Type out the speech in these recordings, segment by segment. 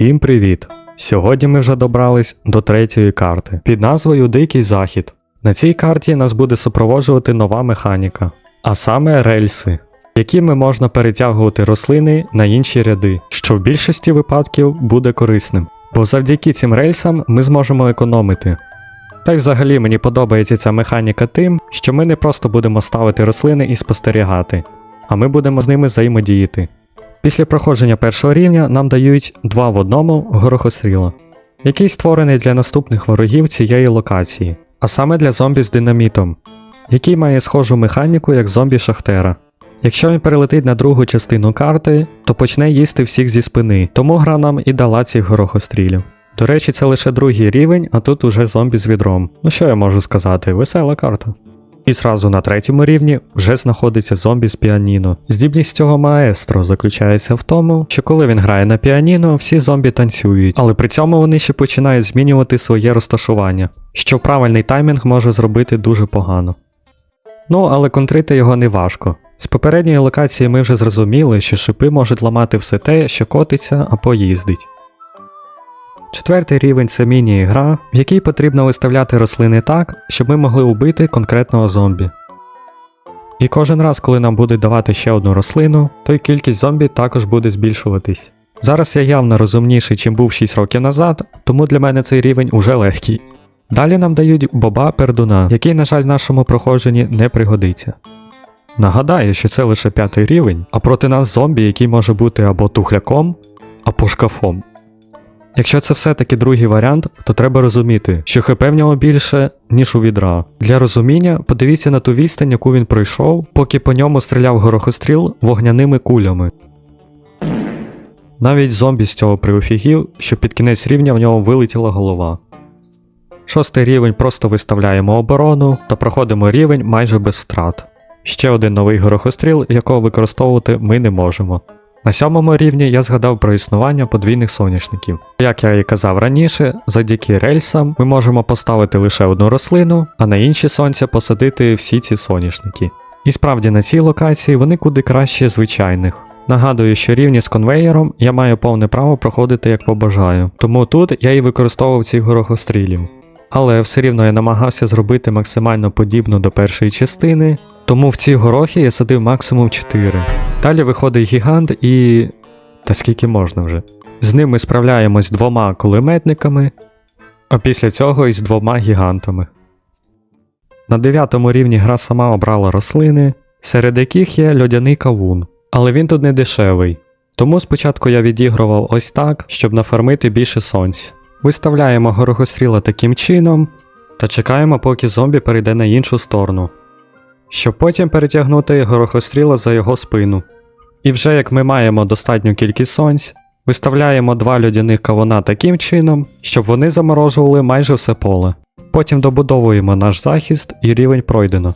Всім привіт! Сьогодні ми вже добрались до третьої карти під назвою Дикий Захід. На цій карті нас буде супроводжувати нова механіка, а саме рельси, якими можна перетягувати рослини на інші ряди, що в більшості випадків буде корисним. Бо завдяки цим рельсам ми зможемо економити. Та й взагалі мені подобається ця механіка тим, що ми не просто будемо ставити рослини і спостерігати, а ми будемо з ними взаємодіяти. Після проходження першого рівня нам дають два в одному горохостріла, який створений для наступних ворогів цієї локації, а саме для зомбі з динамітом, який має схожу механіку як зомбі Шахтера. Якщо він перелетить на другу частину карти, то почне їсти всіх зі спини, тому гра нам і дала цих горохострілів. До речі, це лише другий рівень, а тут уже зомбі з відром. Ну що я можу сказати, весела карта. І зразу на третьому рівні вже знаходиться зомбі з піаніно. Здібність цього маестро заключається в тому, що коли він грає на піаніно, всі зомбі танцюють, але при цьому вони ще починають змінювати своє розташування, що правильний таймінг може зробити дуже погано. Ну, але контрити його не важко. З попередньої локації ми вже зрозуміли, що шипи можуть ламати все те, що котиться або їздить. Четвертий рівень це міні-гра, в якій потрібно виставляти рослини так, щоб ми могли убити конкретного зомбі. І кожен раз, коли нам будуть давати ще одну рослину, то й кількість зомбі також буде збільшуватись. Зараз я явно розумніший, чим був 6 років назад, тому для мене цей рівень уже легкий. Далі нам дають боба пердуна, який, на жаль, нашому проходженні не пригодиться. Нагадаю, що це лише п'ятий рівень, а проти нас зомбі, який може бути або тухляком, або шкафом. Якщо це все-таки другий варіант, то треба розуміти, що хп в нього більше, ніж у відра. Для розуміння подивіться на ту відстань, яку він пройшов, поки по ньому стріляв горохостріл вогняними кулями. Навіть зомбі з цього приофігів, що під кінець рівня в нього вилетіла голова. Шостий рівень просто виставляємо оборону та проходимо рівень майже без втрат. Ще один новий горохостріл, якого використовувати ми не можемо. На сьомому рівні я згадав про існування подвійних соняшників. Як я і казав раніше, завдяки рельсам ми можемо поставити лише одну рослину, а на інші сонця посадити всі ці соняшники. І справді на цій локації вони куди краще звичайних. Нагадую, що рівні з конвеєром я маю повне право проходити як побажаю, тому тут я і використовував цих горохострілів. Але все рівно я намагався зробити максимально подібно до першої частини, тому в ці горохи я садив максимум 4. Далі виходить гігант і. Та скільки можна вже. З ним ми справляємось двома кулеметниками, а після цього і з двома гігантами. На дев'ятому рівні гра сама обрала рослини, серед яких є льодяний кавун, але він тут не дешевий. Тому спочатку я відігрував ось так, щоб нафармити більше сонця. Виставляємо горохостріла таким чином та чекаємо, поки зомбі перейде на іншу сторону щоб потім перетягнути горохостріла за його спину. І вже як ми маємо достатню кількість сонць, виставляємо два льодяних кавуна таким чином, щоб вони заморожували майже все поле. Потім добудовуємо наш захист і рівень пройдено.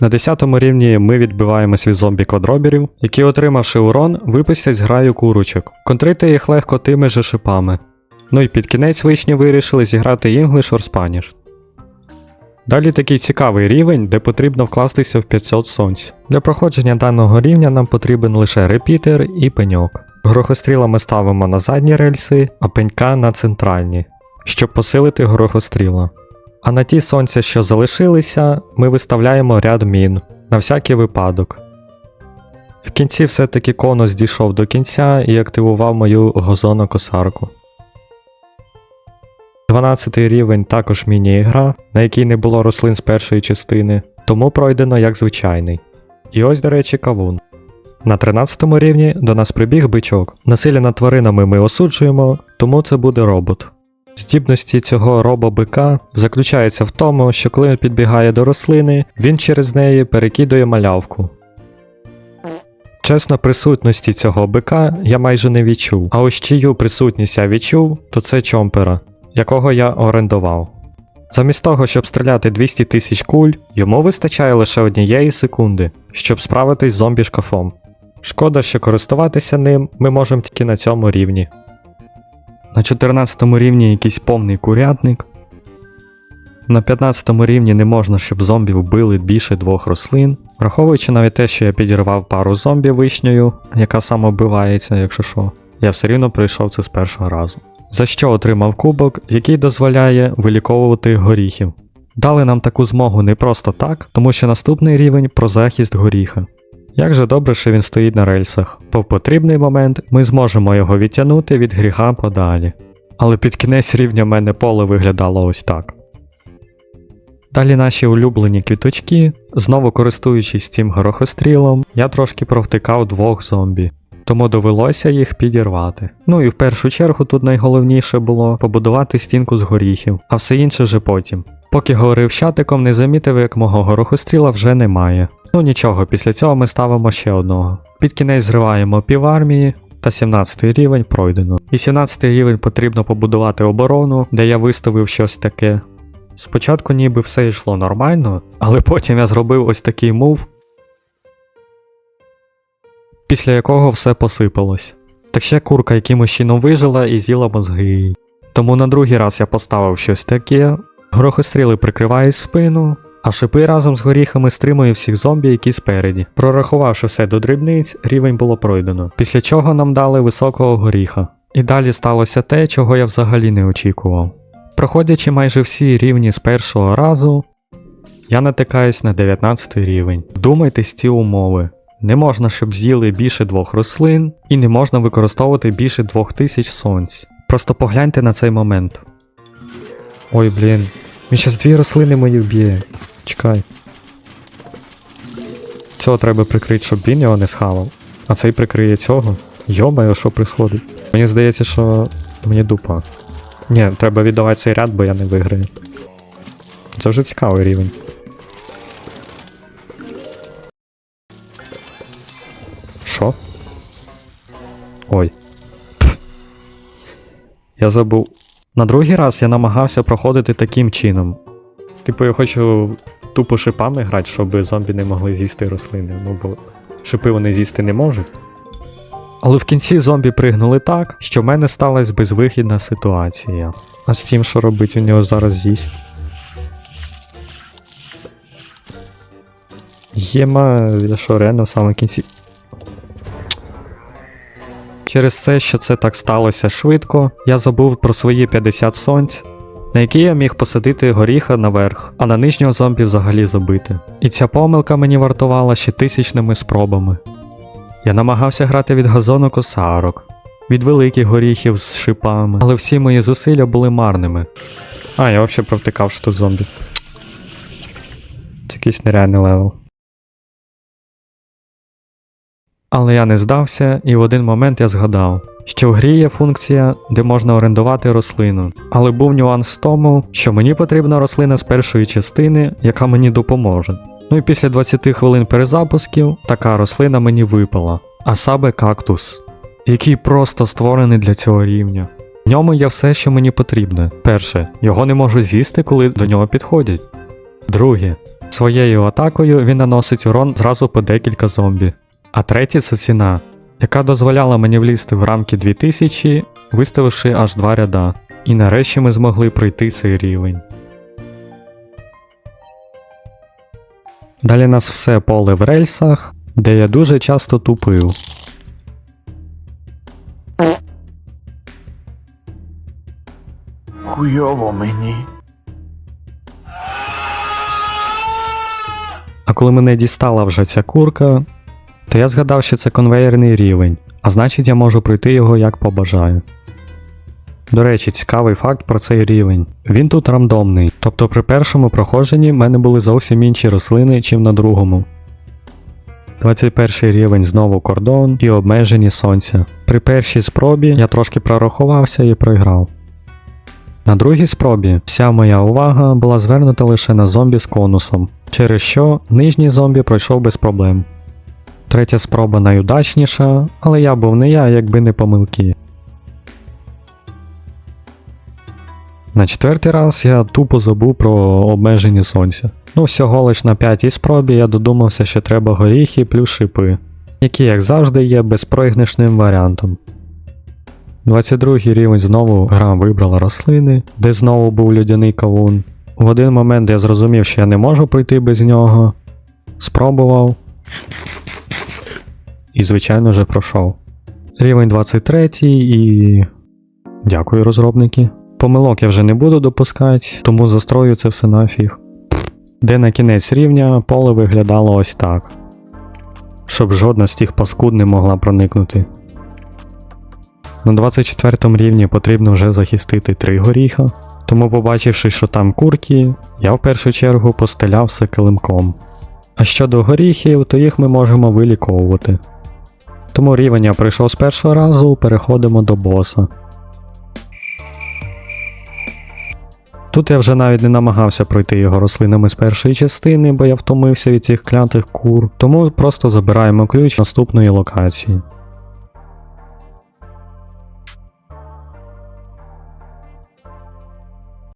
На 10 рівні ми відбиваємось від зомбі квадробірів, які, отримавши урон, випустять з граю курочок, контрити їх легко тими же шипами. Ну і під кінець вишні вирішили зіграти English or Spanish. Далі такий цікавий рівень, де потрібно вкластися в 500 сонць. Для проходження даного рівня нам потрібен лише репітер і пеньок. Горохостріла ми ставимо на задні рельси, а пенька на центральні, щоб посилити горохостріла. А на ті сонця, що залишилися, ми виставляємо ряд мін на всякий випадок. В кінці все-таки конус дійшов до кінця і активував мою газонокосарку. 12 рівень також міні-ігра, на якій не було рослин з першої частини, тому пройдено як звичайний. І ось, до речі, кавун. На 13 рівні до нас прибіг бичок. Насилля над тваринами ми осуджуємо, тому це буде робот. Здібності цього робобика заключаються в тому, що коли він підбігає до рослини, він через неї перекидує малявку. Чесно, присутності цього бика я майже не відчув, а ось чию присутність я відчув, то це чомпера якого я орендував. Замість того, щоб стріляти 200 тисяч куль, йому вистачає лише однієї секунди, щоб справитись з зомбі шкафом. Шкода, що користуватися ним ми можемо тільки на цьому рівні. На 14 рівні якийсь повний курятник. На 15 рівні не можна, щоб зомбі вбили більше двох рослин, враховуючи навіть те, що я підірвав пару зомбі вишнею, яка самовбивається, якщо що. я все рівно пройшов це з першого разу. За що отримав кубок, який дозволяє виліковувати горіхів. Дали нам таку змогу не просто так, тому що наступний рівень про захист горіха. Як же добре, що він стоїть на рельсах, бо в потрібний момент ми зможемо його відтягнути від гріха подалі. Але під кінець рівня в мене поле виглядало ось так. Далі наші улюблені квіточки, знову користуючись цим горохострілом, я трошки провтикав двох зомбі, тому довелося їх підірвати. Ну і в першу чергу тут найголовніше було побудувати стінку з горіхів, а все інше вже потім. Поки говорив щатиком, не замітив, як мого горохостріла вже немає. Ну нічого, після цього ми ставимо ще одного. Під кінець зриваємо півармії, та 17 рівень пройдено. І 17 рівень потрібно побудувати оборону, де я виставив щось таке. Спочатку ніби все йшло нормально, але потім я зробив ось такий мув, після якого все посипалось. Так ще курка якимось чином вижила і з'їла мозги. Тому на другий раз я поставив щось таке, грохостріли прикривають спину, а шипи разом з горіхами стримує всіх зомбі, які спереді. Прорахувавши все до дрібниць, рівень було пройдено, після чого нам дали високого горіха. І далі сталося те, чого я взагалі не очікував. Проходячи майже всі рівні з першого разу, я натикаюсь на 19 рівень. Вдумайтесь ці умови. Не можна, щоб з'їли більше двох рослин, і не можна використовувати більше двох тисяч сонць. Просто погляньте на цей момент. Ой, блін. Він щас дві рослини мої вб'є. Чекай. Цього треба прикрити, щоб він його не схавав. А цей прикриє цього. Йомаю, що происходить? Мені здається, що мені дупа. Ні, треба віддавати цей ряд, бо я не виграю. Це вже цікавий рівень. Що? Ой. Я забув. На другий раз я намагався проходити таким чином. Типу, я хочу тупо шипами грати, щоб зомбі не могли з'їсти рослини, ну бо шипи вони з'їсти не можуть. Але в кінці зомбі пригнули так, що в мене сталася безвихідна ситуація. А з тим, що робить, у нього зараз з'їсть. Єма, я що, реально в самому кінці. Через це, що це так сталося швидко, я забув про свої 50 сонць, на які я міг посадити горіха наверх, а на нижнього зомбі взагалі забити. І ця помилка мені вартувала ще тисячними спробами. Я намагався грати від газону косарок, від великих горіхів з шипами, але всі мої зусилля були марними. А, я взагалі провтикав, що тут зомбі. Це якийсь нереальний левел. Але я не здався, і в один момент я згадав, що в грі є функція, де можна орендувати рослину. Але був нюанс в тому, що мені потрібна рослина з першої частини, яка мені допоможе. Ну і після 20 хвилин перезапусків така рослина мені випала, а саме кактус, який просто створений для цього рівня. В ньому є все, що мені потрібне. Перше, його не можу з'їсти, коли до нього підходять. Друге, своєю атакою він наносить урон зразу по декілька зомбі. А третє це ціна, яка дозволяла мені влізти в рамки 2000, виставивши аж два ряда. І нарешті ми змогли пройти цей рівень. Далі нас все поле в рельсах, де я дуже часто тупив. Хуйово мені. А коли мене дістала вже ця курка, то я згадав, що це конвейерний рівень, а значить я можу пройти його як побажаю. До речі, цікавий факт про цей рівень. Він тут рандомний, тобто при першому проходженні в мене були зовсім інші рослини, чим на другому. 21 рівень знову кордон і обмежені сонця. При першій спробі я трошки прорахувався і програв. На другій спробі вся моя увага була звернута лише на зомбі з конусом, через що нижній зомбі пройшов без проблем. Третя спроба найудачніша, але я був не я, якби не помилки. На четвертий раз я тупо забув про обмежені сонця. Ну, всього лиш на п'ятій спробі я додумався, що треба горіхи плюс шипи, які, як завжди, є безпроігнишним варіантом. 22 рівень знову гра вибрала рослини, де знову був людяний кавун. В один момент я зрозумів, що я не можу пройти без нього. Спробував. І, звичайно, вже пройшов. Рівень 23 і. Дякую, розробники. Помилок я вже не буду допускати, тому застрою це все нафіг. Де на кінець рівня поле виглядало ось так. Щоб жодна з тих паскуд не могла проникнути. На 24 рівні потрібно вже захистити три горіха, тому, побачивши, що там курки, я в першу чергу постеляв все килимком. А щодо горіхів, то їх ми можемо виліковувати. Тому рівень я пройшов з першого разу, переходимо до боса. Тут я вже навіть не намагався пройти його рослинами з першої частини, бо я втомився від цих клятих кур, тому просто забираємо ключ наступної локації.